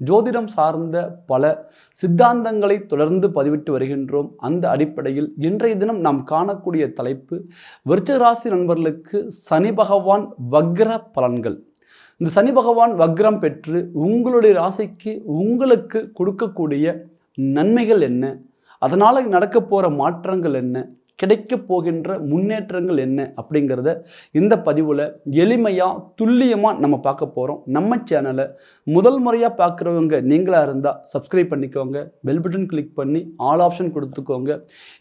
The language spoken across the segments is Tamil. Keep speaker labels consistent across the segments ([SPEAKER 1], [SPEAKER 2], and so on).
[SPEAKER 1] ஜோதிடம் சார்ந்த பல சித்தாந்தங்களை தொடர்ந்து பதிவிட்டு வருகின்றோம். அந்த அடிப்படையில் இன்றைய தினம் நாம் காணக்கூடிய தலைப்பு விருச்சராசி நண்பர்களுக்கு சனி பகவான் வக்ர பலன்கள். இந்த சனி பகவான் வக்ரம் பெற்று உங்களுடைய ராசிக்கு உங்களுக்கு கொடுக்கக்கூடிய நன்மைகள் என்ன? அதனால் நடக்க போகிற மாற்றங்கள் என்ன? கிடைக்க போகின்ற முன்னேற்றங்கள் என்ன அப்படிங்கிறத இந்த பதிவில் எளிமையாக துல்லியமாக நம்ம பார்க்க போகிறோம் நம்ம சேனலை முதல் முறையாக பார்க்குறவங்க நீங்களாக இருந்தால் சப்ஸ்கிரைப் பண்ணிக்கோங்க. பெல் பட்டன் கிளிக் பண்ணி ஆல் ஆப்ஷன் கொடுத்துக்கோங்க.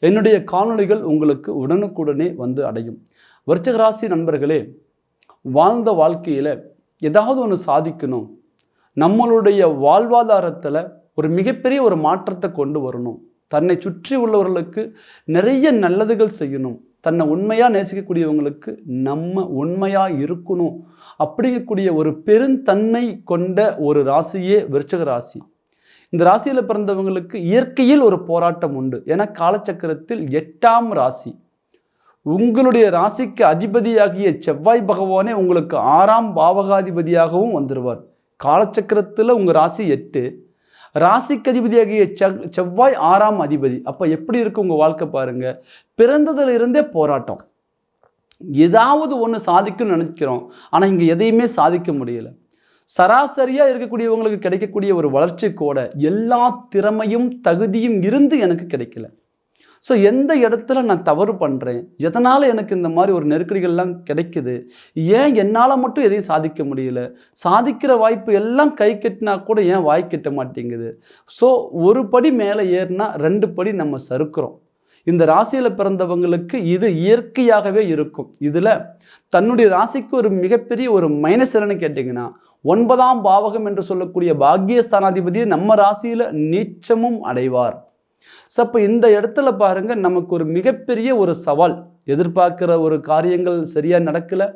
[SPEAKER 1] என்னுடைய காணொளிகள் உங்களுக்கு உடனுக்குடனே வந்து அடையும். விருச்சகராசி நண்பர்களே வாழ்ந்த வாழ்க்கையில் ஏதாவது ஒன்று சாதிக்கணும். நம்மளுடைய வாழ்வாதாரத்தில் ஒரு மிகப்பெரிய ஒரு மாற்றத்தை கொண்டு வரணும். தன்னை சுற்றி உள்ளவர்களுக்கு நிறைய நல்லதுகள் செய்யணும். தன்னை உண்மையாக நேசிக்கக்கூடியவங்களுக்கு நம்ம உண்மையாக இருக்கணும். அப்படிங்கக்கூடிய ஒரு பெருந்தன்மை கொண்ட ஒரு ராசியே விருச்சக ராசி. இந்த ராசியில் பிறந்தவங்களுக்கு இயற்கையில் ஒரு போராட்டம் உண்டு. ஏன்னா காலச்சக்கரத்தில் எட்டாம் ராசி. உங்களுடைய ராசிக்கு அதிபதியாகிய செவ்வாய் பகவானே உங்களுக்கு ஆறாம் பாவகாதிபதியாகவும் வந்துடுவார் காலச்சக்கரத்தில் உங்கள் ராசி எட்டு. ராசிக்கு அதிபதியாகிய செவ் செவ்வாய் ஆறாம் அதிபதி. அப்போ எப்படி இருக்கு உங்கள் வாழ்க்கை பாருங்க. பிறந்ததுல இருந்தே போராட்டம். ஏதாவது ஒன்று சாதிக்கணும்னு நினைக்கிறோம். ஆனால் இங்கே எதையுமே சாதிக்க முடியல. சராசரியாக இருக்கக்கூடியவங்களுக்கு கிடைக்கக்கூடிய ஒரு வளர்ச்சி கூட எல்லா திறமையும் தகுதியும் இருந்து எனக்கு கிடைக்கல. ஸோ எந்த இடத்துல நான் தவறு பண்ணுறேன் எதனால் எனக்கு இந்த மாதிரி ஒரு நெருக்கடிகள்லாம் கிடைக்குது? ஏன் என்னால் மட்டும் எதையும் சாதிக்க முடியல? சாதிக்கிற வாய்ப்பு எல்லாம் கை கட்டினா கூட ஏன் வாய் கட்ட மாட்டேங்குது? ஸோ ஒரு படி மேலே ஏறினா ரெண்டு படி நம்ம சறுக்கிறோம். இந்த ராசியில் பிறந்தவங்களுக்கு இது இயற்கையாகவே இருக்கும். இதில் தன்னுடைய ராசிக்கு ஒரு மிகப்பெரிய ஒரு மைனஸ் என்னன்னு கேட்டிங்கன்னா ஒன்பதாம் பாவகம் என்று சொல்லக்கூடிய பாக்கியஸ்தானாதிபதி நம்ம ராசியில் நீச்சமும் அடைவார். ஸோ அப்போ இந்த இடத்துல பாருங்க நமக்கு ஒரு மிகப்பெரிய ஒரு சவால். எதிர்பார்க்குற ஒரு காரியங்கள் சரியாக நடக்கலை.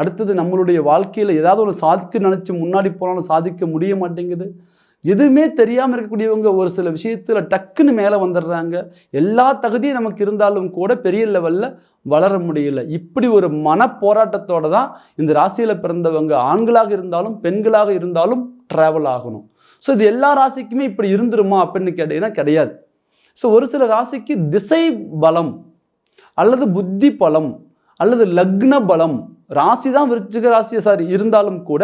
[SPEAKER 1] அடுத்தது நம்மளுடைய வாழ்க்கையில் ஏதாவது ஒன்று சாதிக்க நினச்சி முன்னாடி போனாலும் சாதிக்க முடிய மாட்டேங்குது. எதுவுமே தெரியாமல் இருக்கக்கூடியவங்க ஒரு சில விஷயத்தில் டக்குன்னு மேலே வந்துடுறாங்க. எல்லா தகுதியும் நமக்கு இருந்தாலும் கூட பெரிய லெவலில் வளர முடியல. இப்படி ஒரு மன போராட்டத்தோடு தான் இந்த ராசியில் பிறந்தவங்க ஆண்களாக இருந்தாலும் பெண்களாக இருந்தாலும் ட்ராவல் ஆகணும். ஸோ இது எல்லா ராசிக்குமே இப்படி இருந்துருமா அப்படின்னு கேட்டீங்கன்னா கிடையாது. ஸோ ஒரு சில ராசிக்கு திசை பலம் அல்லது புத்தி பலம் அல்லது லக்ன பலம் ராசி தான் விருச்சிக ராசி சார் இருந்தாலும் கூட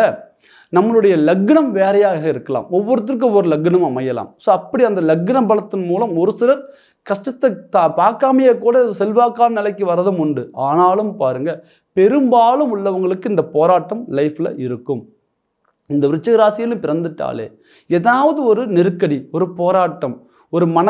[SPEAKER 1] நம்மளுடைய லக்னம் வேறையாக இருக்கலாம். ஒவ்வொருத்தருக்கும் ஒவ்வொரு லக்னம் அமையலாம். ஸோ அப்படி அந்த லக்ன பலத்தின் மூலம் ஒரு சிலர் கஷ்டத்தை தா பார்க்காமையே கூட செல்வாக்கான நிலைக்கு வரதும் உண்டு. ஆனாலும் பாருங்கள் பெரும்பாலும் உள்ளவங்களுக்கு இந்த போராட்டம் லைஃப்பில் இருக்கும். இந்த விருச்சிக ராசியில் பிறந்துட்டாலே ஏதாவது ஒரு நெருக்கடி ஒரு போராட்டம் ஒரு மன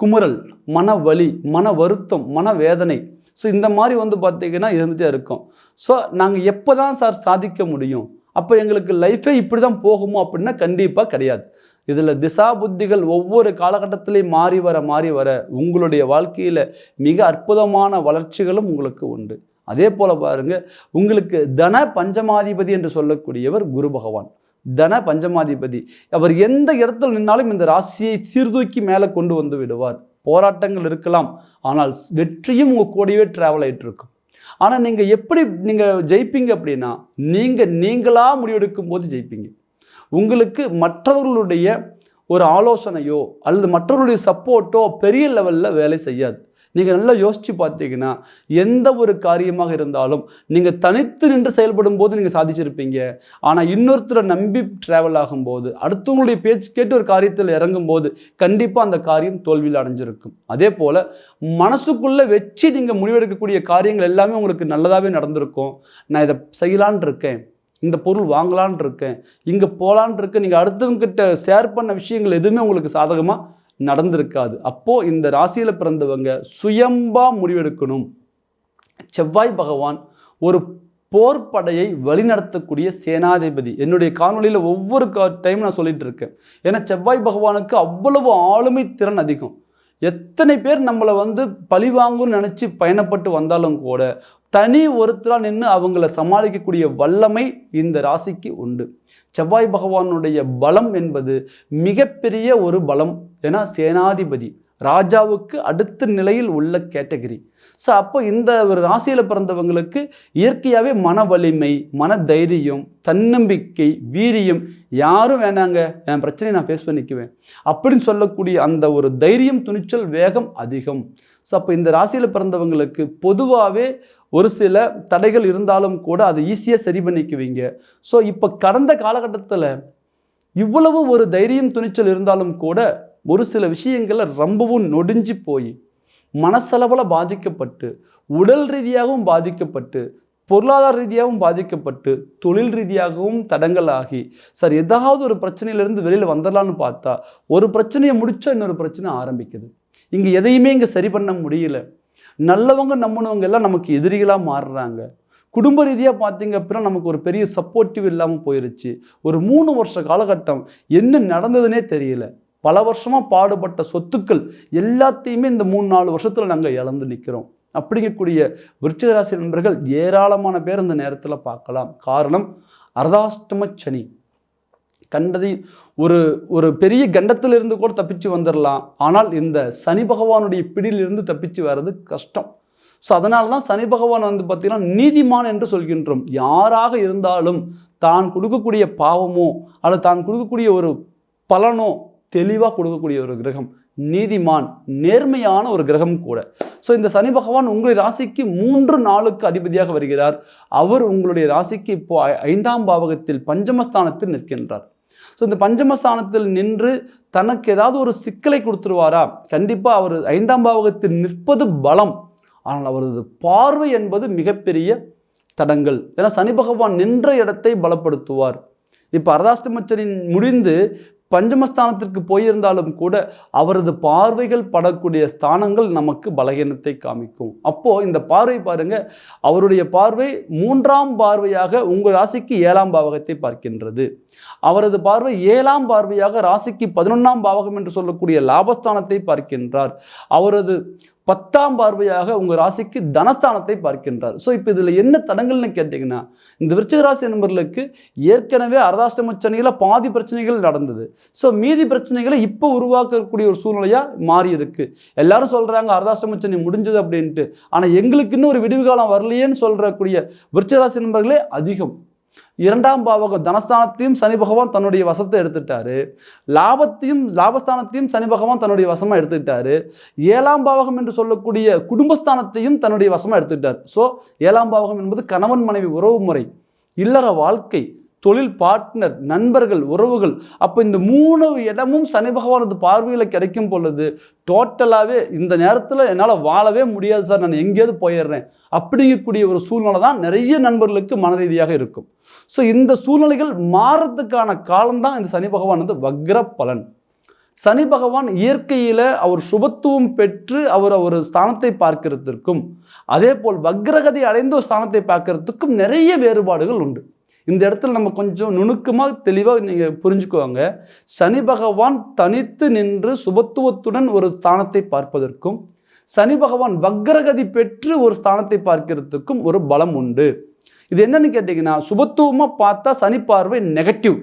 [SPEAKER 1] குமுறல் மன வலி மன வருத்தம் மன வேதனை ஸோ இந்த மாதிரி வந்து பார்த்தீங்கன்னா இருந்துகிட்டே இருக்கும். ஸோ நாங்கள் எப்போ தான் சார் சாதிக்க முடியும்? அப்போ எங்களுக்கு லைஃபே இப்படி தான் போகுமோ அப்படின்னா கண்டிப்பாக கிடையாது. இதில் திசா புத்திகள் ஒவ்வொரு காலகட்டத்திலையும் மாறி வர மாறி வர உங்களுடைய வாழ்க்கையில் மிக அற்புதமான வளர்ச்சிகளும் உங்களுக்கு உண்டு. அதே போல் பாருங்கள் உங்களுக்கு தன பஞ்சமாதிபதி என்று சொல்லக்கூடியவர் குரு பகவான். தன பஞ்சமாதிபதி. அவர் எந்த இடத்துல நின்னாலும் இந்த ராசியை சீர்தூக்கி மேலே கொண்டு வந்து விடுவார். போராட்டங்கள் இருக்கலாம் ஆனால் வெற்றியும் உங்கள் கூடவே ட்ராவல் ஆகிட்டு இருக்கும். ஆனால் நீங்கள் எப்படி நீங்கள் ஜெயிப்பீங்க அப்படின்னா நீங்கள் நீங்களாக முடிவெடுக்கும் போது ஜெயிப்பீங்க. உங்களுக்கு மற்றவர்களுடைய ஒரு ஆலோசனையோ அல்லது மற்றவர்களுடைய சப்போர்ட்டோ பெரிய லெவலில் வேலை செய்யாது. நீங்கள் நல்லா யோசித்து பார்த்தீங்கன்னா எந்த ஒரு காரியமாக இருந்தாலும் நீங்கள் தனித்து நின்று செயல்படும் போது நீங்கள் சாதிச்சிருப்பீங்க. ஆனால் இன்னொருத்தரை நம்பி ட்ராவல் ஆகும்போது அடுத்தவங்களுடைய பேச்சு கேட்டு ஒரு காரியத்தில் இறங்கும் போது கண்டிப்பாக அந்த காரியம் தோல்வியில் அடைஞ்சிருக்கும். அதே போல் மனசுக்குள்ளே வச்சு நீங்கள் முடிவெடுக்கக்கூடிய காரியங்கள் எல்லாமே உங்களுக்கு நல்லதாகவே நடந்திருக்கும். நான் இதை செய்யலான் இருக்கேன். இந்த பொருள் வாங்கலான் இருக்கேன். இங்கே போகலான் இருக்கேன். நீங்கள் அடுத்தவங்கிட்ட ஷேர் பண்ண விஷயங்கள் எதுவுமே உங்களுக்கு சாதகமாக நடந்திருக்காது. அப்போது இந்த ராசியில் பிறந்தவங்க சுயம்பா முடிவெடுக்கணும். செவ்வாய் பகவான் ஒரு போர்ப்படையை வழிநடத்தக்கூடிய சேனாதிபதி. என்னுடைய காணொலியில் ஒவ்வொரு கா டைம் நான் சொல்லிட்டு இருக்கேன். ஏன்னா செவ்வாய் பகவானுக்கு அவ்வளவு ஆளுமை திறன் அதிகம். எத்தனை பேர் நம்மளை வந்து பழி வாங்கும்னு நினச்சி பயணப்பட்டு வந்தாலும் கூட தனி ஒருத்தராக நின்று அவங்கள சமாளிக்கக்கூடிய வல்லமை இந்த ராசிக்கு உண்டு. செவ்வாய் பகவானுடைய பலம் என்பது மிகப்பெரிய ஒரு பலம். ஏன்னா சேனாதிபதி ராஜாவுக்கு அடுத்த நிலையில் உள்ள கேட்டகரி. ஸோ அப்போ இந்த ஒரு ராசியில் பிறந்தவங்களுக்கு இயற்கையாகவே மன வலிமை மன தைரியம் தன்னம்பிக்கை வீரியம் யாரும் வேணாங்க. என் பிரச்சனையை நான் ஃபேஸ் பண்ணிக்குவேன். அப்படின்னு சொல்லக்கூடிய அந்த ஒரு தைரியம் துணிச்சல் வேகம் அதிகம். ஸோ அப்போ இந்த ராசியில் பிறந்தவங்களுக்கு பொதுவாகவே ஒரு சில தடைகள் இருந்தாலும் கூட அதை ஈஸியாக சரி பண்ணிக்குவீங்க. ஸோ இப்போ கடந்த காலகட்டத்தில் இவ்வளவு ஒரு தைரியம் துணிச்சல் இருந்தாலும் கூட ஒரு சில விஷயங்களை ரொம்பவும் நொடிஞ்சு போய் மனசளவில் பாதிக்கப்பட்டு உடல் ரீதியாகவும் பாதிக்கப்பட்டு பொருளாதார ரீதியாகவும் பாதிக்கப்பட்டு தொழில் ரீதியாகவும் தடங்கலாகி சார் ஏதாவது ஒரு பிரச்சனையிலேருந்து வெளியில் வந்துடலான்னு பார்த்தா ஒரு பிரச்சனையை முடிச்சா இன்னொரு பிரச்சனை ஆரம்பிக்குது. இங்கே எதையுமே இங்கே சரி பண்ண முடியல. நல்லவங்க நம்பினவங்க எல்லாம் நமக்கு எதிரிகளாக மாறுறாங்க. குடும்ப ரீதியாக பார்த்தீங்க அப்படின்னா நமக்கு ஒரு பெரிய சப்போர்ட்டிவ் இல்லாமல் போயிருச்சு. ஒரு மூணு வருஷ காலகட்டம் என்ன நடந்ததுனே தெரியல. பல வருஷமாக பாடுபட்ட சொத்துக்கள் எல்லாத்தையுமே இந்த மூணு நாலு வருஷத்தில் நாங்கள் இழந்து நிற்கிறோம் அப்படிங்கக்கூடிய விருச்சிகராசி நண்பர்கள் ஏராளமான பேர் இந்த நேரத்தில் பார்க்கலாம். காரணம் அர்தாஷ்டம சனி. கண்டதை ஒரு ஒரு பெரிய கண்டத்திலிருந்து கூட தப்பிச்சு வந்துடலாம் ஆனால் இந்த சனி பகவானுடைய பிடியிலிருந்து தப்பிச்சு வர்றது கஷ்டம். ஸோ அதனால தான் சனி பகவான் வந்து பார்த்தீங்கன்னா நீதிமான் என்று சொல்கின்றோம். யாராக இருந்தாலும் தான் கொடுக்கக்கூடிய பாவமோ அல்லது தான் கொடுக்கக்கூடிய ஒரு பலனோ தெளிவாக கொடுக்கக்கூடிய ஒரு கிரகம் நீதிமான் நேர்மையான ஒரு கிரகம் கூட. ஸோ இந்த சனி பகவான் உங்களுடைய ராசிக்கு மூன்று நாளுக்கு அதிபதியாக வருகிறார். அவர் உங்களுடைய ராசிக்கு இப்போ ஐந்தாம் பாவகத்தில் பஞ்சமஸ்தானத்தில் நிற்கின்றார். ஸோ இந்த பஞ்சமஸ்தானத்தில் நின்று தனக்கு ஏதாவது ஒரு சிக்கலை கொடுத்துருவாரா? கண்டிப்பாக அவர் ஐந்தாம் பாவகத்தில் நிற்பது பலம். ஆனால் அவரது பார்வை என்பது மிகப்பெரிய தடங்கள். ஏன்னா சனி பகவான் நின்ற இடத்தை பலப்படுத்துவார். இப்போ அர்தாஷ்டமச்சனி முடிந்து பஞ்சமஸ்தானத்திற்கு போயிருந்தாலும் கூட அவரது பார்வைகள் படக்கூடிய ஸ்தானங்கள் நமக்கு பலகீனத்தை காமிக்கும். அப்போ இந்த பார்வை பாருங்க அவருடைய பார்வை மூன்றாம் பார்வையாக உங்கள் ராசிக்கு ஏழாம் பாவகத்தை பார்க்கின்றது. அவரது பார்வை ஏழாம் பார்வையாக ராசிக்கு பதினொன்றாம் பாவகம் என்று சொல்லக்கூடிய லாபஸ்தானத்தை பார்க்கின்றார். அவரது பத்தாம் பார்வையாக உங்கள் ராசிக்கு தனஸ்தானத்தை பார்க்கின்றார். ஸோ இப்போ இதில் என்ன தடங்கள்னு கேட்டிங்கன்னா இந்த விருச்சிக ராசி நண்பர்களுக்கு ஏற்கனவே அர்தாஷ்டம சனியில் பாதி பிரச்சனைகள் நடந்தது. ஸோ மீதி பிரச்சனைகளை இப்போ உருவாக்கக்கூடிய ஒரு சூழ்நிலையாக மாறி இருக்கு எல்லாரும் சொல்கிறாங்க அர்தாஷ்டம சனி முடிஞ்சது அப்படின்ட்டு. ஆனால் எங்களுக்கு இன்னும் ஒரு விடிவு காலம் வரலையேன்னு சொல்கிறக்கூடிய விருச்சிக ராசி நண்பர்களே அதிகம். இரண்டாம் பாவகம் தனஸ்தானத்தையும் சனி பகவான் தன்னுடைய வசத்தை எடுத்துட்டாரு. லாபத்தையும் லாபஸ்தானத்தையும் சனி பகவான் தன்னுடைய வசமாக எடுத்துக்கிட்டாரு. ஏழாம் பாவகம் என்று சொல்லக்கூடிய குடும்பஸ்தானத்தையும் தன்னுடைய வசமாக எடுத்துக்கிட்டார். ஸோ ஏழாம் பாவகம் என்பது கணவன் மனைவி உறவு முறை இல்லற வாழ்க்கை தொழில் பார்ட்னர் நண்பர்கள் உறவுகள் அப்போ இந்த மூணு இடமும் சனி பகவானது பார்வையில் கிடைக்கும் பொழுது டோட்டலாகவே இந்த நேரத்தில் என்னால் வாழவே முடியாது சார். நான் எங்கேயாவது போயிடுறேன். அப்படிங்கக்கூடிய ஒரு சூழ்நிலை தான் நிறைய நண்பர்களுக்கு மன ரீதியாக இருக்கும். ஸோ இந்த சூழ்நிலைகள் மாறத்துக்கான காலம்தான் இந்த சனி பகவான் வந்து வக்ர பலன். சனி பகவான் இயற்கையில் அவர் சுபத்துவம் பெற்று அவர் ஒரு ஸ்தானத்தை பார்க்கிறதுக்கும் அதே போல் வக்ரகதி அடைந்த ஒரு ஸ்தானத்தை பார்க்கறதுக்கும் நிறைய வேறுபாடுகள் உண்டு. இந்த இடத்துல நம்ம கொஞ்சம் நுணுக்கமாக தெளிவாக நீங்கள் புரிஞ்சுக்குவாங்க சனி பகவான் தனித்து நின்று சுபத்துவத்துடன் ஒரு ஸ்தானத்தை பார்ப்பதற்கும் சனி பகவான் வக்ரகதி பெற்று ஒரு ஸ்தானத்தை பார்க்கிறதுக்கும் ஒரு பலம் உண்டு. இது என்னன்னு கேட்டிங்கன்னா சுபத்துவமாக பார்த்தா சனி பார்வை நெகட்டிவ்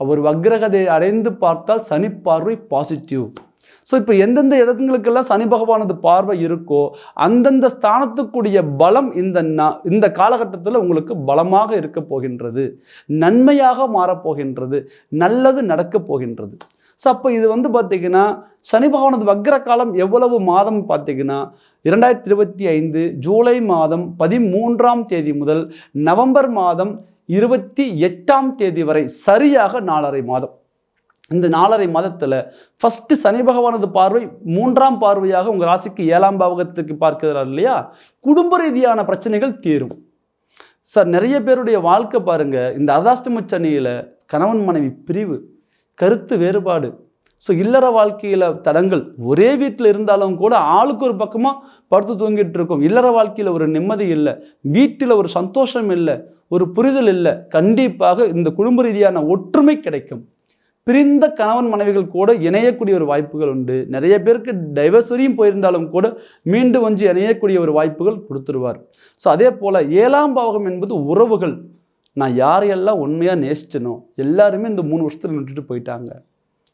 [SPEAKER 1] அவர் வக்ரகதை அடைந்து பார்த்தால் சனி பார்வை பாசிட்டிவ் ஸோ இப்போ எந்தெந்த இடங்களுக்கெல்லாம் சனி பகவானது பார்வை இருக்கோ அந்தந்த ஸ்தானத்துக்குரிய பலம் இந்த இந்த காலகட்டத்தில் உங்களுக்கு பலமாக இருக்க போகின்றது. நன்மையாக மாறப்போகின்றது நல்லது நடக்கப் போகின்றது. ஸோ அப்போ இது வந்து பார்த்திங்கன்னா சனி பகவானது வக்ர காலம் எவ்வளவு மாதம் பார்த்தீங்கன்னா இரண்டாயிரத்தி இருபத்தி ஐந்து ஜூலை மாதம் பதிமூன்றாம் தேதி முதல் நவம்பர் மாதம் இருபத்தி எட்டாம் தேதி வரை சரியாக நாலரை மாதம். இந்த நாலரை மாதத்தில் ஃபஸ்ட்டு சனி பகவானது பார்வை மூன்றாம் பார்வையாக உங்கள் ராசிக்கு ஏழாம் பாவகத்துக்கு பார்க்கிறார் இல்லையா? குடும்ப ரீதியான பிரச்சனைகள் தீரும். சார் நிறைய பேருடைய வாழ்க்கை பாருங்கள் இந்த அதாஷ்டம சனியில் கணவன் மனைவி பிரிவு கருத்து வேறுபாடு. ஸோ இல்லற வாழ்க்கையில் தடங்கள் ஒரே வீட்டில் இருந்தாலும் கூட ஆளுக்கு ஒரு பக்கமாக படுத்து தூங்கிட்டு இருக்கோம். இல்லற வாழ்க்கையில் ஒரு நிம்மதி இல்லை வீட்டில் ஒரு சந்தோஷம் இல்லை ஒரு புரிதல் இல்லை. கண்டிப்பாக இந்த குடும்ப ரீதியான ஒற்றுமை கிடைக்கும். பிரிந்த கணவன் மனைவிகள் கூட இணையக்கூடிய ஒரு வாய்ப்புகள் உண்டு. நிறைய பேருக்கு டைவர்ஸ் வரையும் போயிருந்தாலும் கூட மீண்டும் வந்து இணையக்கூடிய ஒரு வாய்ப்புகள் கொடுத்துருவார். ஸோ அதே போல் ஏழாம் பாவகம் என்பது உறவுகள். நான் யாரையெல்லாம் உண்மையாக நேசிச்சனோ எல்லாருமே இந்த மூணு வருஷத்தில் விட்டுட்டு போயிட்டாங்க.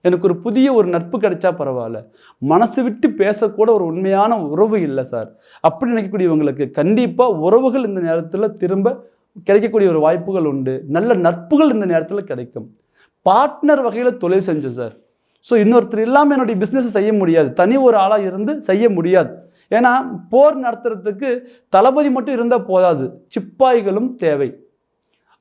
[SPEAKER 1] எனக்கு ஒரு புதிய ஒரு நட்பு கிடைச்சா பரவாயில்ல. மனசு விட்டு பேசக்கூட ஒரு உண்மையான உறவு இல்லை சார் அப்படி நினைக்கக்கூடியவங்களுக்கு கண்டிப்பாக உறவுகள் இந்த நேரத்தில் திரும்ப கிடைக்கக்கூடிய ஒரு வாய்ப்புகள் உண்டு. நல்ல நட்புகள் இந்த நேரத்தில் கிடைக்கும். பார்ட்னர் வகையில் தொழில் செஞ்சேன் சார் ஸோ இன்னொருத்தர் இல்லாமல் என்னுடைய பிஸ்னஸை செய்ய முடியாது. தனி ஒரு ஆளாக இருந்து செய்ய முடியாது. ஏன்னா போர் நடத்துறதுக்கு தளபதி மட்டும் இருந்தால் போதாது. சிப்பாய்களும் தேவை.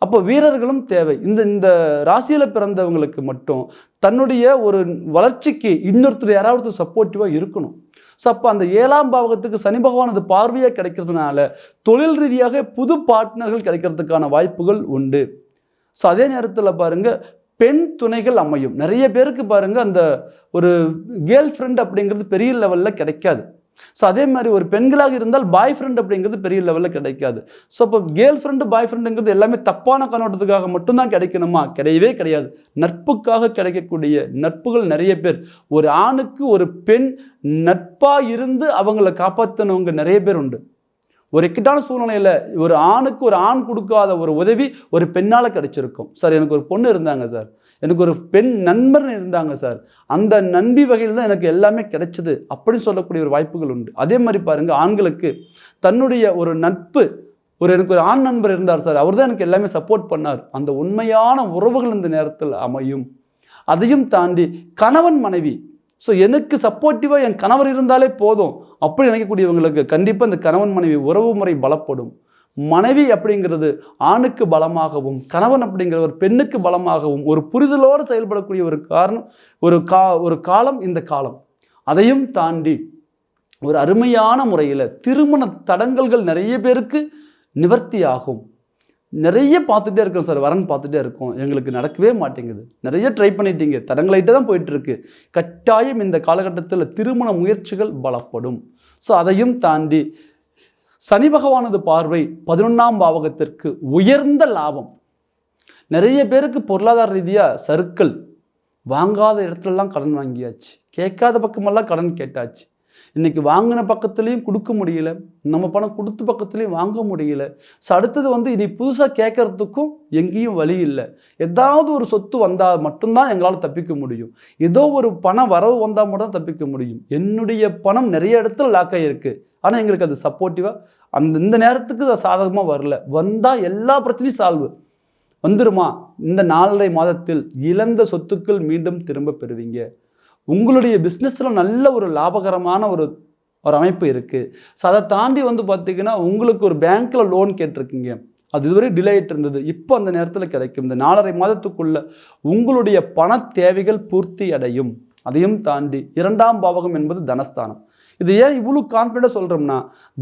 [SPEAKER 1] அப்போ வீரர்களும் தேவை. இந்த இந்த ராசியில் பிறந்தவங்களுக்கு மட்டும் தன்னுடைய ஒரு வளர்ச்சிக்கு இன்னொருத்தர் யாராவது சப்போர்ட்டிவாக இருக்கணும். ஸோ அப்போ அந்த ஏழாம் பாவகத்துக்கு சனி பகவானது பார்வையாக கிடைக்கிறதுனால தொழில் ரீதியாக புது பார்ட்னர்கள் கிடைக்கிறதுக்கான வாய்ப்புகள் உண்டு. ஸோ அதே நேரத்தில் பாருங்கள் பெண் துணைகள் அமையும். நிறைய பேருக்கு பாருங்கள் அந்த ஒரு கேர்ள் ஃப்ரெண்ட் அப்படிங்கிறது பெரிய லெவலில் கிடைக்காது. ஸோ அதே மாதிரி ஒரு பெண்களாக இருந்தால் பாய் ஃப்ரெண்ட் அப்படிங்கிறது பெரிய லெவலில் கிடைக்காது. ஸோ இப்போ கேர்ள் ஃப்ரெண்டு பாய் ஃப்ரெண்டுங்கிறது எல்லாமே தப்பான கண்ணோட்டத்துக்காக மட்டும்தான் கிடைக்கணுமா? கிடையவே கிடையாது. நட்புக்காக கிடைக்கக்கூடிய நட்புகள் நிறைய பேர். ஒரு ஆணுக்கு ஒரு பெண் நட்பாக இருந்து அவங்கள காப்பாற்றினவங்க நிறைய பேர் உண்டு. ஒரு இக்கட்டான சூழ்நிலையில் ஒரு ஆணுக்கு ஒரு ஆண் கொடுக்காத ஒரு உதவி ஒரு பெண்ணால் கிடைச்சிருக்கும். சார் எனக்கு ஒரு பொண்ணு இருந்தாங்க சார். எனக்கு ஒரு பெண் நண்பர் இருந்தாங்க சார். அந்த நண்பி வகையில் தான் எனக்கு எல்லாமே கிடைச்சது அப்படின்னு சொல்லக்கூடிய ஒரு வாய்ப்புகள் உண்டு. அதே மாதிரி பாருங்க ஆண்களுக்கு தன்னுடைய ஒரு நட்பு ஒரு எனக்கு ஒரு ஆண் நண்பர் இருந்தார் சார் அவர் தான் எனக்கு எல்லாமே சப்போர்ட் பண்ணார். அந்த உண்மையான உறவுகள் இந்த நேரத்தில் அமையும். அதையும் தாண்டி கணவன் மனைவி ஸோ எனக்கு சப்போர்ட்டிவாக என் கணவர் இருந்தாலே போதும். அப்படி நினைக்கக்கூடியவங்களுக்கு கண்டிப்பாக இந்த கணவன் மனைவி உறவு முறை பலப்படும். மனைவி அப்படிங்கிறது ஆணுக்கு பலமாகவும் கணவன் அப்படிங்கிறவர் பெண்ணுக்கு பலமாகவும் ஒரு புரிதலோடு செயல்படக்கூடிய ஒரு காரணம் ஒரு கா ஒரு காலம் இந்த காலம். அதையும் தாண்டி ஒரு அருமையான முறையில் திருமண தடங்கல்கள் நிறைய பேருக்கு நிவர்த்தி ஆகும் நிறைய பார்த்துட்டே இருக்கோம் சார் வரன் பார்த்துட்டே இருக்கோம். எங்களுக்கு நடக்கவே மாட்டேங்குது. நிறைய ட்ரை பண்ணிட்டீங்க. தடங்களாயிட்டே தான் போயிட்டுருக்கு. கட்டாயம் இந்த காலகட்டத்தில் திருமண முயற்சிகள் பலப்படும். ஸோ அதையும் தாண்டி சனி பகவானது பார்வை பதினொன்றாம் பாவகத்திற்கு உயர்ந்த லாபம். நிறைய பேருக்கு பொருளாதார ரீதியாக சருக்கள் வாங்காத இடத்துலலாம் கடன் வாங்கியாச்சு. கேட்காத பக்கமெல்லாம் கடன் கேட்டாச்சு. இன்றைக்கி வாங்கின பக்கத்துலேயும் கொடுக்க முடியல. நம்ம பணம் கொடுத்த பக்கத்துலேயும் வாங்க முடியல. ஸோ அடுத்தது வந்து இனி புதுசாக கேட்கறதுக்கும் எங்கேயும் வழி இல்லை. ஏதாவது ஒரு சொத்து வந்தால் மட்டும்தான் எங்களால் தப்பிக்க முடியும். ஏதோ ஒரு பணம் வரவு வந்தால் மட்டும் தான் தப்பிக்க முடியும். என்னுடைய பணம் நிறைய இடத்துல லாக் ஆகியிருக்கு ஆனால் எங்களுக்கு அது சப்போர்ட்டிவாக அந்த இந்த நேரத்துக்கு அது சாதகமாக வரல. வந்தால் எல்லா பிரச்சனையும் சால்வு வந்துருமா? இந்த நாலரை மாதத்தில் இழந்த சொத்துக்கள் மீண்டும் திரும்ப பெறுவீங்க. உங்களுடைய பிஸ்னஸில் நல்ல ஒரு லாபகரமான ஒரு ஒரு அமைப்பு இருக்குது ஸோ அதை தாண்டி வந்து பார்த்தீங்கன்னா உங்களுக்கு ஒரு பேங்க்கில் லோன் கேட்டிருக்கீங்க. அது இதுவரை டிலேட் இருந்தது. இப்போ அந்த நேரத்தில் கிடைக்கும். இந்த நாலரை மாதத்துக்குள்ள உங்களுடைய பண தேவைகள் பூர்த்தி அடையும். அதையும் தாண்டி இரண்டாம் பாவகம் என்பது தனஸ்தானம். இது ஏன் இவ்வளோ கான்ஃபிடென்ட் சொல்கிறோம்னா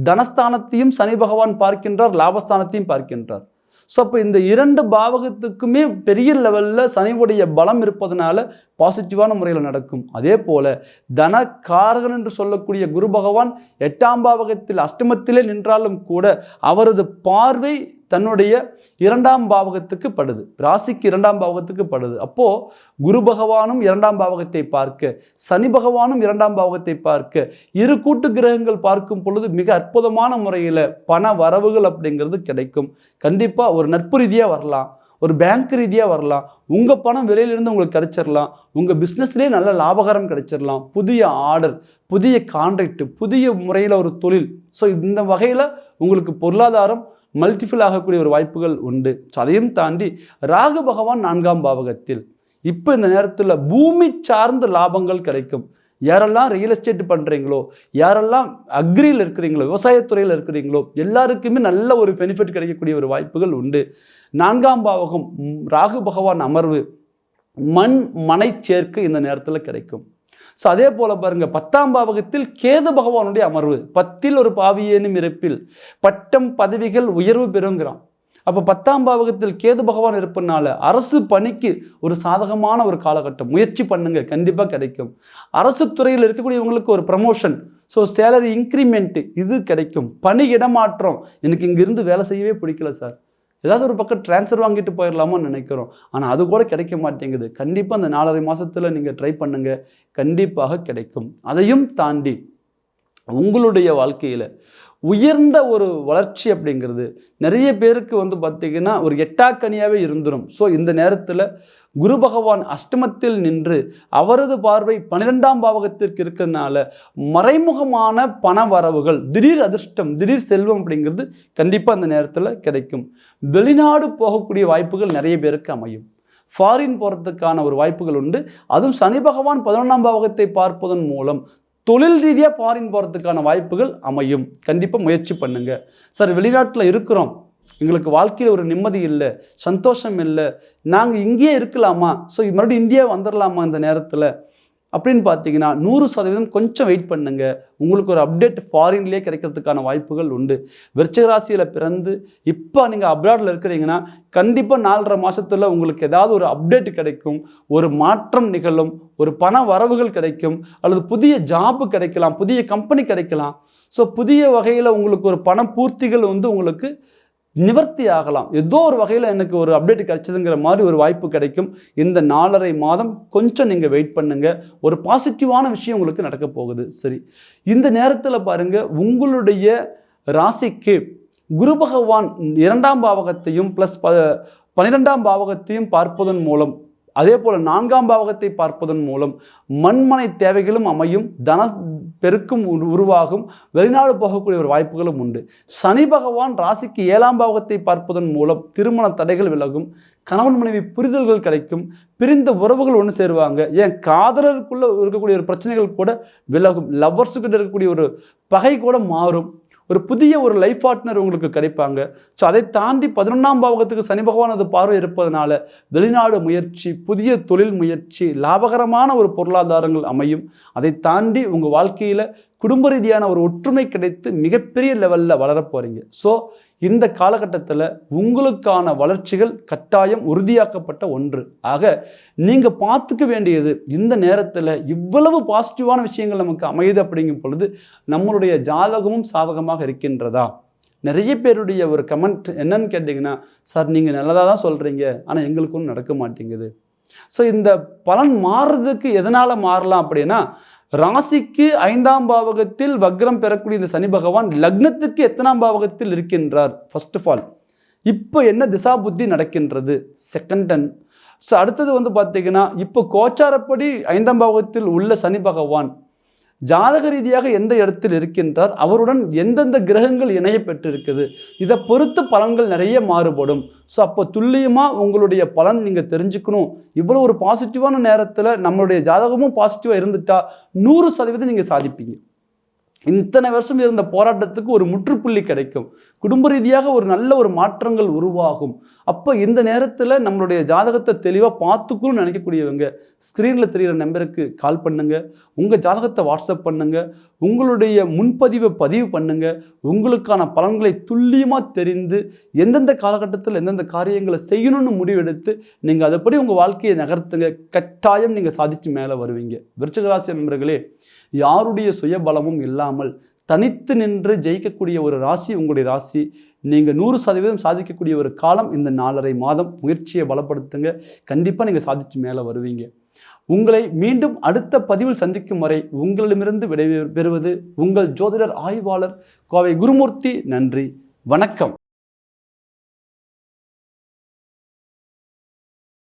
[SPEAKER 1] தனஸ்தானத்தையும் சனி பகவான் பார்க்கின்றார் லாபஸ்தானத்தையும் பார்க்கின்றார். ஸோ அப்போ இந்த இரண்டு பாவகத்துக்குமே பெரிய லெவலில் சனிவுடைய பலம் இருப்பதனால பாசிட்டிவான முறையில் நடக்கும். அதே போல தனக்காரகன் என்று சொல்லக்கூடிய குரு பகவான் எட்டாம் பாவகத்தில் அஷ்டமத்திலே நின்றாலும் கூட அவரது பார்வை தன்னுடைய இரண்டாம் பாவகத்துக்கு படுது. ராசிக்கு இரண்டாம் பாவகத்துக்கு படுது. அப்போ குரு பகவானும் இரண்டாம் பாவகத்தை பார்க்க சனி பகவானும் இரண்டாம் பாவகத்தை பார்க்க இரு கூட்டு கிரகங்கள் பார்க்கும் பொழுது மிக அற்புதமான முறையில் பண வரவுகள் அப்படிங்கிறது கிடைக்கும். கண்டிப்பாக ஒரு நட்பு ரீதியாக வரலாம் ஒரு பேங்க் ரீதியாக வரலாம் உங்கள் பணம் வெளியிலிருந்து உங்களுக்கு கிடைச்சிடலாம் உங்கள் பிஸ்னஸ்லேயே நல்ல லாபகரம் கிடைச்சிடலாம் புதிய ஆர்டர் புதிய கான்ட்ராக்ட் புதிய முறையில் ஒரு தொழில். ஸோ இந்த வகையில் உங்களுக்கு பொருளாதாரம் மல்டிஃபில் ஆகக்கூடிய ஒரு வாய்ப்புகள் உண்டு. ஸோ அதையும் தாண்டி ராகு பகவான் நான்காம் பாவகத்தில். இப்போ இந்த நேரத்தில் பூமி சார்ந்த லாபங்கள் கிடைக்கும். யாரெல்லாம் ரியல் எஸ்டேட் பண்ணுறீங்களோ யாரெல்லாம் அக்ரியில் இருக்கிறீங்களோ விவசாயத்துறையில் இருக்கிறீங்களோ எல்லாருக்குமே நல்ல ஒரு பெனிஃபிட் கிடைக்கக்கூடிய ஒரு வாய்ப்புகள் உண்டு. நான்காம் பாவகம் ராகு பகவான் அமர்வு மண் மனை சேர்க்கை இந்த நேரத்தில் கிடைக்கும். ஸோ அதே போல பாருங்க பத்தாம் பாவகத்தில் கேது பகவானுடைய அமர்வு. பத்தில் ஒரு பாவியேனும் இருப்பில். பட்டம் பதவிகள் உயர்வு பெறுங்கிறான். அப்போ பத்தாம் பாவகத்தில் கேது பகவான் இருப்பதுனால அரசு பணிக்கு ஒரு சாதகமான ஒரு காலகட்டம். முயற்சி பண்ணுங்க கண்டிப்பாக கிடைக்கும். அரசு துறையில் இருக்கக்கூடியவங்களுக்கு ஒரு ப்ரமோஷன் ஸோ சேலரி இன்க்ரிமெண்ட்டு இது கிடைக்கும். பணி இடமாற்றம். எனக்கு இங்கிருந்து வேலை செய்யவே பிடிக்கல சார். ஏதாவது ஒரு பக்கம் ட்ரான்ஸ்ஃபர் வாங்கிட்டு போயிடலாமோன்னு நினைக்கிறோம். ஆனால் அது கூட கிடைக்க மாட்டேங்குது. கண்டிப்பாக அந்த நாலரை மாதத்தில் நீங்கள் ட்ரை பண்ணுங்கள் கண்டிப்பாக கிடைக்கும். அதையும் தாண்டி உங்களுடைய வாழ்க்கையில் உயர்ந்த ஒரு வளர்ச்சி அப்படிங்கிறது. நிறைய பேருக்கு வந்து பார்த்திங்கன்னா ஒரு எட்டாக்கனியாகவே இருந்துடும் ஸோ இந்த நேரத்தில் குரு பகவான் அஷ்டமத்தில் நின்று அவரது பார்வை பன்னிரெண்டாம் பாவகத்திற்கு இருக்கிறதுனால மறைமுகமான பண வரவுகள் திடீர் அதிர்ஷ்டம் திடீர் செல்வம் அப்படிங்கிறது கண்டிப்பாக அந்த நேரத்தில் கிடைக்கும். வெளிநாடு போகக்கூடிய வாய்ப்புகள் நிறைய பேருக்கு அமையும். ஃபாரின் போகிறதுக்கான ஒரு வாய்ப்புகள் உண்டு. அதுவும் சனி பகவான் பதினொன்றாம் பாவகத்தை பார்ப்பதன் மூலம் தொழில் ரீதியாக ஃபாரின் போகிறதுக்கான வாய்ப்புகள் அமையும். கண்டிப்பாக முயற்சி பண்ணுங்கள் சார் வெளிநாட்டில் இருக்கிறோம். எங்களுக்கு வாழ்க்கையில் ஒரு நிம்மதி இல்லை சந்தோஷம் இல்லை. நாங்கள் இங்கேயே இருக்கலாமா? ஸோ மறுபடியும் இந்தியா வந்துடலாமா இந்த நேரத்தில்? அப்படின்னு பார்த்தீங்கன்னா நூறு சதவீதம் கொஞ்சம் வெயிட் பண்ணுங்க. உங்களுக்கு ஒரு அப்டேட் ஃபாரின்லேயே கிடைக்கிறதுக்கான வாய்ப்புகள் உண்டு. விருச்சகராசியில் பிறந்து இப்போ நீங்கள் அப்ராடில் இருக்கிறீங்கன்னா கண்டிப்பாக நாலரை மாதத்தில் உங்களுக்கு ஏதாவது ஒரு அப்டேட் கிடைக்கும். ஒரு மாற்றம் நிகழும். ஒரு பண வரவுகள் கிடைக்கும். அல்லது புதிய ஜாப்பு கிடைக்கலாம். புதிய கம்பெனி கிடைக்கலாம். ஸோ புதிய வகையில் உங்களுக்கு ஒரு பண பூர்த்திகள் வந்து உங்களுக்கு நிவர்த்தி ஆகலாம் ஏதோ ஒரு வகையில் எனக்கு ஒரு அப்டேட் கிடைச்சதுங்கிற மாதிரி ஒரு வாய்ப்பு கிடைக்கும். இந்த நாலரை மாதம் கொஞ்சம் நீங்கள் வெயிட் பண்ணுங்க. ஒரு பாசிட்டிவான விஷயம் உங்களுக்கு நடக்க போகுது. சரி. இந்த நேரத்தில் பாருங்க உங்களுடைய ராசிக்கு குரு பகவான் இரண்டாம் பாவகத்தையும் ப்ளஸ் ப பன்னிரெண்டாம் பாவகத்தையும் பார்ப்பதன் மூலம் அதே போல் நான்காம் பாவகத்தை பார்ப்பதன் மூலம் மண்மனை தேவைகளும் அமையும் தன பெருக்கும் உருவாகும் வெளிநாடு போகக்கூடிய ஒரு வாய்ப்புகளும் உண்டு. சனி பகவான் ராசிக்கு ஏழாம் பாவகத்தை பார்ப்பதன் மூலம் திருமண தடைகள் விலகும் கணவன் மனைவி புரிதல்கள் கிடைக்கும் பிரிந்த உறவுகள் ஒன்று சேருவாங்க. ஏன்? காதலருக்குள்ளே இருக்கக்கூடிய ஒரு பிரச்சனைகள் கூட விலகும். லவ்வர்ஸுக்கிட்ட இருக்கக்கூடிய ஒரு பகை கூட மாறும். ஒரு புதிய ஒரு லைஃப் பார்ட்னர் உங்களுக்கு கிடைப்பாங்க. ஸோ அதை தாண்டி பதினொன்றாம் பாவகத்துக்கு சனி பகவான் அது பார்வை இருப்பதனால வெளிநாடு முயற்சி புதிய தொழில் முயற்சி லாபகரமான ஒரு பொருளாதாரங்கள் அமையும். அதை தாண்டி உங்கள் வாழ்க்கையில் குடும்ப ரீதியான ஒரு ஒற்றுமை கிடைத்து மிகப்பெரிய லெவலில் வளரப் போகிறீங்க ஸோ இந்த காலகட்டத்தில் உங்களுக்கான வளர்ச்சிகள் கட்டாயம் உறுதியாக்கப்பட்ட ஒன்று. ஆக நீங்கள் பார்த்துக்க வேண்டியது இந்த நேரத்தில் இவ்வளவு பாசிட்டிவான விஷயங்கள் நமக்கு அமையுது அப்படிங்கும் பொழுது நம்மளுடைய ஜாதகமும் சாதகமாக இருக்கின்றதா? நிறைய பேருடைய ஒரு கமெண்ட் என்னன்னு கேட்டிங்கன்னா சார் நீங்கள் நல்லதாக தான் சொல்கிறீங்க ஆனால் எங்களுக்கு ஒன்றும் நடக்க மாட்டேங்குது. ஸோ இந்த பலன் மாறுறதுக்கு எதனால் மாறலாம் அப்படின்னா ராசிக்கு ஐந்தாம் பாவகத்தில் வக்ரம் பெறக்கூடிய இந்த சனி பகவான் லக்னத்துக்கு எத்தனாம் பாவகத்தில் இருக்கின்றார்? ஃபர்ஸ்ட் ஆஃப் ஆல் இப்போ என்ன திசா புத்தி நடக்கின்றது? செகண்ட் அண்ட் ஸோ அடுத்தது வந்து பார்த்தீங்கன்னா இப்போ கோச்சாரப்படி ஐந்தாம் பாவகத்தில் உள்ள சனி பகவான் ஜாதக ரீதியாக எந்த இடத்தில் இருக்கின்றார் அவருடன் எந்தெந்த கிரகங்கள் இணைய பெற்றிருக்குது இதை பொறுத்து பலன்கள் நிறைய மாறுபடும். ஸோ அப்போ துல்லியமாக உங்களுடைய பலன் நீங்கள் தெரிஞ்சுக்கணும். இவ்வளோ ஒரு பாசிட்டிவான நேரத்தில் நம்மளுடைய ஜாதகமும் பாசிட்டிவாக இருந்துட்டா நூறு சதவீதம் நீங்கள் சாதிப்பீங்க. இத்தனை வருஷம் இருந்த போராட்டத்துக்கு ஒரு முற்றுப்புள்ளி கிடைக்கும். குடும்ப ரீதியாக ஒரு நல்ல ஒரு மாற்றங்கள் உருவாகும். அப்போ இந்த நேரத்தில் நம்மளுடைய ஜாதகத்தை தெளிவாக பார்த்துக்கணும்னு நினைக்கக்கூடியவங்க ஸ்க்ரீனில் தெரிகிற நம்பருக்கு கால் பண்ணுங்கள் உங்கள் ஜாதகத்தை வாட்ஸ்அப் பண்ணுங்கள் உங்களுடைய முன்பதிவை பதிவு பண்ணுங்கள் உங்களுக்கான பலன்களை துல்லியமாக தெரிந்து எந்தெந்த காலகட்டத்தில் எந்தெந்த காரியங்களை செய்யணும்னு முடிவெடுத்து நீங்கள் அதைப்படி உங்கள் வாழ்க்கையை நகர்த்துங்க. கட்டாயம் நீங்கள் சாதிச்சு மேலே வருவீங்க. விருச்சகராசி நண்பர்களே யாருடைய சுயபலமும் இல்லாமல் தனித்து நின்று ஜெயிக்கக்கூடிய ஒரு ராசி உங்களுடைய ராசி. நீங்கள் நூறு சதவீதம் சாதிக்கக்கூடிய ஒரு காலம் இந்த நாலரை மாதம். முயற்சியை பலப்படுத்துங்க. கண்டிப்பாக நீங்கள் சாதிச்சு மேலே வருவீங்க. உங்களை மீண்டும் அடுத்த பதிவில் சந்திக்கும் வரை உங்களிடமிருந்து விடை பெறுவது உங்கள் ஜோதிடர் ஆய்வாளர் கோவை குருமூர்த்தி. நன்றி. வணக்கம்.